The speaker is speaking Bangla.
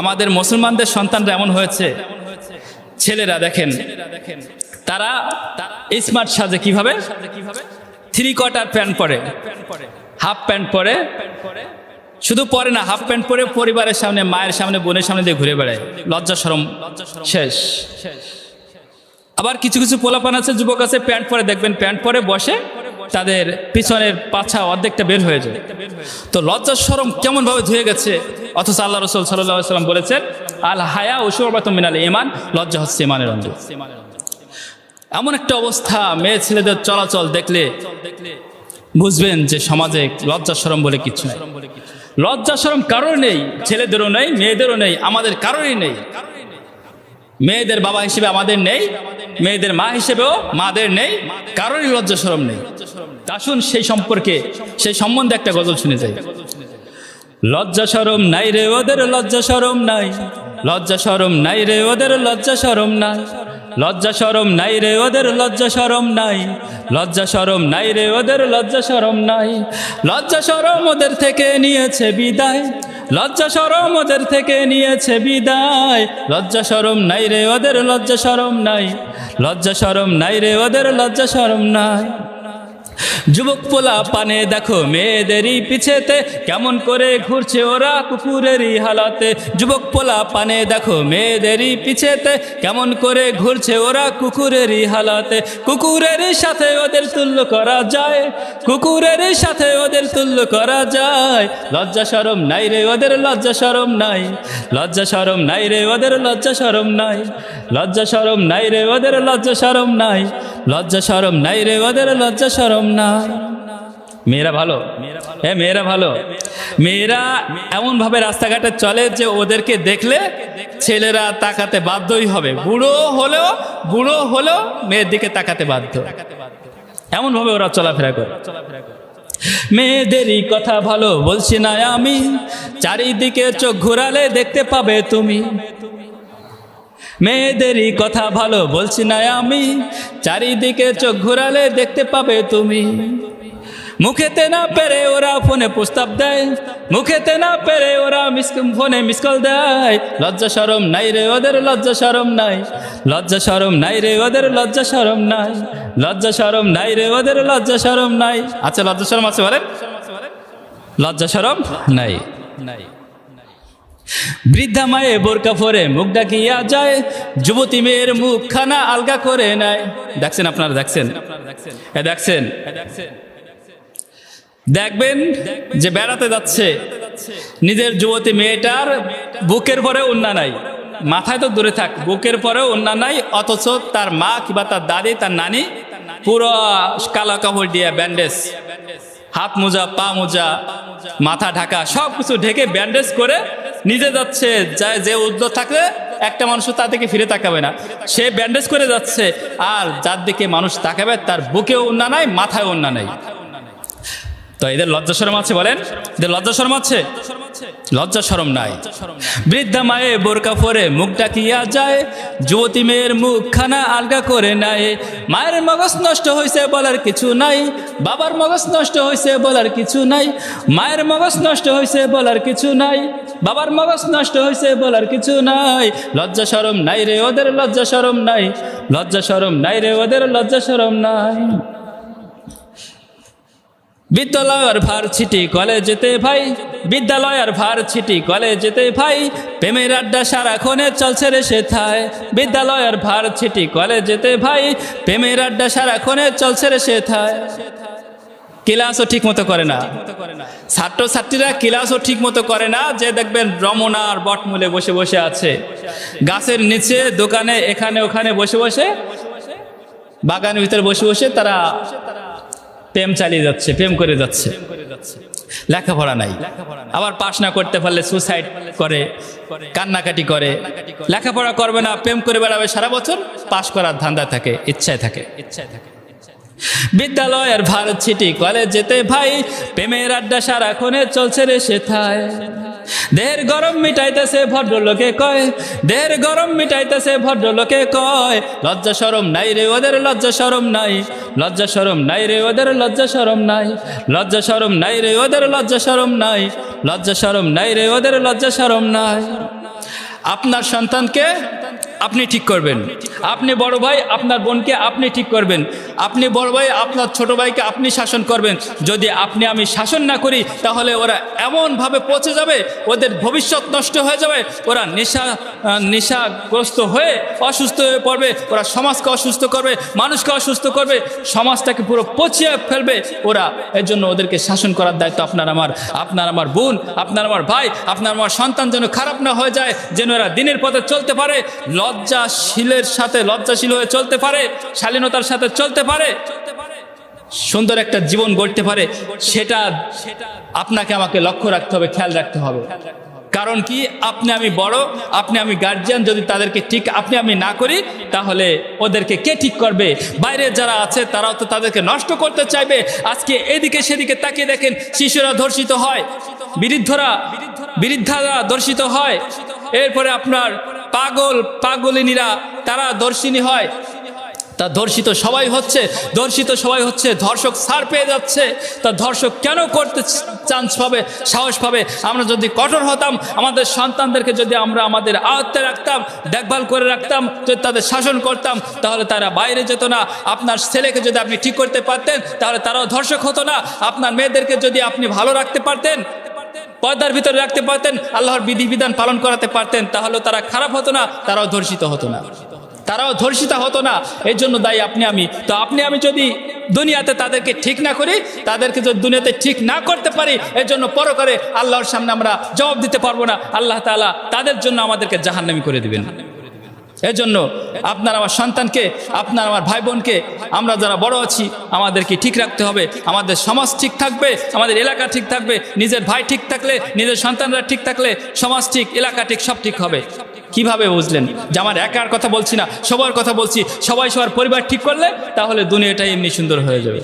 আমাদের মুসলমানদের সন্তানরা এমন হয়েছে। ছেলেরা দেখেন, তারা স্মার্ট সাজে কীভাবে? থ্রি কোয়ার্টার প্যান্ট পরে হাফ প্যান্ট পরে, শুধু পরে না হাফ প্যান্ট পরে পরিবারের সামনে, মায়ের সামনে, বোনের সামনে দিয়ে ঘুরে বেড়ায়। লজ্জা সরম শেষ। আবার কিছু কিছু পোলাপান আছে, যুবক আছে প্যান্ট পরে, দেখবেন প্যান্ট পরে বসে তাদের পিছনের পাছা অর্ধেকটা বের হয়ে যায়। তো লজ্জা সরম কেমন ভাবে ধুয়ে গেছে? অথচ আল্লাহ রসুল সাল্লাম বলেছেন, আল হায়া ওসুরবাত মিনাল ইমান লজ্জা হচ্ছে ইমানের অঞ্জ এমন একটা অবস্থা, মেয়ে ছেলেদের চলাচল দেখলে বুঝবেন যে সমাজে লজ্জা সরম বলে কিছু নেই। লজ্জা সরম কারোর নেই, ছেলেদেরও নেই, মেয়েদেরও নেই, আমাদের কারোরই নেই। মেয়েদের বাবা হিসেবে আমাদের নেই, মেয়েদের মা হিসেবেও মাদের নেই, কারোরই লজ্জা সরম নেই। আসুন সেই সম্পর্কে সেই সম্বন্ধে একটা গজল শুনে যাই লজ্জা সরম নাই রে ওদের লজ্জা সরম নাই লজ্জা সরম নাই রে ওদের লজ্জা সরম নাই লজ্জা সরম নাই রে ওদের লজ্জা সরম নাই লজ্জা সরম নাই রে ওদের লজ্জা সরম নাই লজ্জা সরম ওদের থেকে নিয়েছে বিদায় লজ্জা সরম ওদের থেকে নিয়েছে বিদায় লজ্জা সরম নাই রে ওদের লজ্জা সরম নাই লজ্জা সরম নাই রে ওদের লজ্জা সরম নাই যুবক পোলা পানে দেখো মেয়েদেরই পিছেতে, কেমন করে ঘুরছে ওরা কুকুরেরই হালাতে। যুবক পোলা পানে দেখো মেয়েদেরই পিছেতে, কেমন করে ঘুরছে ওরা কুকুরেরই হালাতে। কুকুরের সাথে ওদের তুল্য করা যায়, কুকুরের সাথে ওদের তুল্য করা যায়। লজ্জা সরম নাই রে ওদের, লজ্জা সরম নাই। লজ্জা সরম নাই রে ওদের, লজ্জা সরম নাই। লজ্জা সরম নাই রে ওদের, লজ্জা সরম নাই। লজ্জা সরম নাই রে ওদের, লজ্জা সরম নাই মেয়েরা ভালো? হ্যাঁ মেয়েরা ভালো। মেয়েরা এমন ভাবে রাস্তাঘাটে চলে যে ওদেরকে দেখলে ছেলেরা তাকাতে বাধ্যই হবে। বুড়ো হলেও বুড়ো হলেও মেয়ের দিকে তাকাতে বাধ্য। এমন ভাবে ওরা চলাফেরা করে। মেয়েদেরই কথা ভালো বলছি না আমি। চারিদিকে চোখ ঘোরালে দেখতে পাবে তুমি। মেয়েদেরই কথা ভালো বলছি না আমি। চারিদিকে চোখ ঘোরালে দেখতে পাবে তুমি। মুখেতে না পেরে ওরা ফোনে প্রস্তাব দেয়। মুখেতে না পেরে ওরা ফোনে মিসকল দেয়। লজ্জা সরম নাই রে ওদের, লজ্জা সরম নাই। লজ্জা সরম নাই রে ওদের, লজ্জা সরম নাই। লজ্জা সরম নাই রে ওদের, লজ্জা সরম নাই। আচ্ছা লজ্জা সরম আছে বলেন। লজ্জা সরম নাই নাই। বৃদ্ধা মায়ে বোরকা পরে মুখ ডাকিয়া যায়, যুবতী মেয়ের মুখ খানা আলগা করে নেয়। দেখছেন আপনারা, দেখছেন? দেখছেন? দেখবেন যে বেড়াতে যাচ্ছে। নিজের যুবতী মেয়েটার বুকের পরে অন্যা নাই। মাথায় তো দূরে থাক, বুকের পরেও অন্যা নাই, অথচ তার মা কিংবা তার দাদি, তার নানি পুরো কালো কাপড় দিয়ে ব্যান্ডেজ, হাত মোজা, পা মোজা, মাথা ঢাকা সব কিছু ঢেকে ব্যান্ডেজ করে নিজে যাচ্ছে, যা, যে উদ্যোগ থাকলে একটা মানুষ তার দিকে ফিরে তাকাবে না। সে ব্যান্ডেজ করে যাচ্ছে, আর যার দিকে মানুষ তাকাবে, তার বুকে উন্না নাই মাথায় উন্না নাই। তো এদের লজ্জা শর্মা আছে বলেন? এদের লজ্জা শর্মা আছে? লজ্জা সরম নাই। বৃদ্ধা মায়ে বোরকা পরে মুখ ডাকিয়া যায়? যুবতী মেয়ের মুখ খানা আলগা করে নাই মায়ের মগজ নষ্ট হয়েছে বলার কিছু নাই। বাবার মগজ নষ্ট হয়েছে বলার কিছু নাই। মায়ের মগজ নষ্ট হয়েছে বলার কিছু নাই। বাবার মগজ নষ্ট হয়েছে বলার কিছু নাই। লজ্জা সরম নাই রে, ওদের লজ্জা সরম নাই। লজ্জা সরম নাই রে, ওদের লজ্জা সরম নাই। বিদ্যালয়ের ছিটি কলেজেতে ভাই, বিদ্যালয়ের ছিটি কলেজেতে ভাই, প্রেমের আড্ডা সারাক্ষণে চলছে রে সে থায় বিদ্যালয়ের ছিটি কলেজেতে ভাই, প্রেমের আড্ডা সারা সারাক্ষণে চলছে রে সে থায় ক্লাসও ঠিক মতো করে না। ছাত্র ছাত্রীরা ক্লাসও ঠিক মতো করে না, যে দেখবেন রমনার বটমূলে বসে বসে আছে। গাছের নিচে, দোকানে, এখানে, ওখানে বসে বসে, বাগানের ভিতরে বসে বসে তারা প্রেম চালিয়ে যাচ্ছে, প্রেম করে যাচ্ছে। লেখাপড়া নাই। আবার পাশ না করতে পারলে সুসাইড করে, কান্নাকাটি করে। লেখাপড়া করবে না, প্রেম করে বেড়াবে, সারা বছর পাশ করার ধান্দা থাকে, ইচ্ছায় থাকে। ইচ্ছায় থাকে বিদ্যালয়ের ভারত ছিটি কলেজ যেতে ভাই, প্রেমের আড্ডা সারাক্ষণে চলছে রে সেথায়। দেহের গরম মিটাইতেছে ভদ্রলোকে কয় দেহের গরম মিটাইতেছে ভদ্রলোকে কয়, লজ্জা সরম নাই রে ওদের, লজ্জা সরম নাই, লজ্জা সরম নাই রে ওদের, লজ্জা সরম নাই, লজ্জা সরম নাই রে ওদের, লজ্জা সরম নাই, লজ্জা সরম নাই রে ওদের, লজ্জা সরম নাই। আপনার সন্তানকে আপনি ঠিক করবেন। আপনি বড় ভাই, আপনার বোনকে আপনি ঠিক করবেন। আপনি বড় ভাই, আপনার ছোট ভাইকে আপনি শাসন করবেন। যদি আপনি আমি শাসন না করি, তাহলে ওরা এমনভাবে পচে যাবে, ওদের ভবিষ্যৎ নষ্ট হয়ে যাবে, ওরা নেশা নেশাগ্রস্ত হয়ে অসুস্থ হয়ে পড়বে, ওরা সমাজকে অসুস্থ করবে, মানুষকে অসুস্থ করবে, সমাজটাকে পুরো পচিয়ে ফেলবে। ওরা এর জন্য ওদেরকে শাসন করার দায়িত্ব আপনার আমার আপনার আমার বোন, আপনার আমার ভাই, আপনার আমার সন্তান যেন খারাপ না হয়ে যায়, যেন এরা দিনের পথে চলতে পারে। লজ্জাশীলের সাথে লজ্জাশীল হয়ে চলতে পারে, শালীনতার সাথে চলতে পারে, সুন্দর একটা জীবন গড়তে পারে, সেটা আপনাকে আমাকে লক্ষ্য রাখতে হবে, খেয়াল রাখতে হবে। কারণ কি? আপনি আমি বড়, আপনি আমি গার্জিয়ান যদি তাদেরকে ঠিক আপনি আমি না করি, তাহলে ওদেরকে কে ঠিক করবে? বাইরে যারা আছে, তারাও তো তাদেরকে নষ্ট করতে চাইবে। আজকে এদিকে সেদিকে তাকিয়ে দেখেন, শিশুরা ধর্ষিত হয় বিরুদ্ধরা বিরুদ্ধারা ধর্ষিত হয়। এরপরে আপনার পাগল পাগলিনীরা, তারা দর্শিনী হয়। তা ধর্ষিত সবাই হচ্ছে ধর্ষিত সবাই হচ্ছে, ধর্ষক সার পেয়ে যাচ্ছে। তা ধর্ষক কেন করতে চান্স পাবে, সাহস পাবে? আমরা যদি কঠোর হতাম, আমাদের সন্তানদেরকে যদি আমরা আমাদের আয়ত্তে রাখতাম, দেখভাল করে রাখতাম, যদি তাদের শাসন করতাম, তাহলে তারা বাইরে যেত না। আপনার ছেলেকে যদি আপনি ঠিক করতে পারতেন, তাহলে তারাও ধর্ষক হতো না। আপনার মেয়েদেরকে যদি আপনি ভালো রাখতে পারতেন পর্দার ভিতরে রাখতে পারতেন, আল্লাহর বিধিবিধান পালন করাতে পারতেন, তাহলে তারা খারাপ হতো না, তারাও ধর্ষিত হতো না। তারাও ধর্ষিত হতো না, এর জন্য দায়ী আপনি আমি। তো আপনি আমি যদি দুনিয়াতে তাদেরকে ঠিক না করি, তাদেরকে যদি দুনিয়াতে ঠিক না করতে পারি, এর জন্য পরো করে আল্লাহর সামনে আমরা জবাব দিতে পারব না। আল্লাহ তালা তাদের জন্য আমাদেরকে জাহান্নামি করে দিবেন। এজন্য আপনার আমার সন্তানকে, আপনার আমার ভাই বোনকে আমরা যারা বড় আছি, আমাদেরকে ঠিক রাখতে হবে। আমাদের সমাজ ঠিক থাকবে, আমাদের এলাকা ঠিক থাকবে, নিজের ভাই ঠিক থাকলে, নিজের সন্তানরা ঠিক থাকলে সমাজ ঠিক, এলাকা ঠিক, সব ঠিক হবে। কীভাবে বুঝলেন? যে আমার একার কথা বলছি না, সবার কথা বলছি, সবাই সবার পরিবার ঠিক করলে তাহলে দুনিয়াটাই এমনি সুন্দর হয়ে যাবে।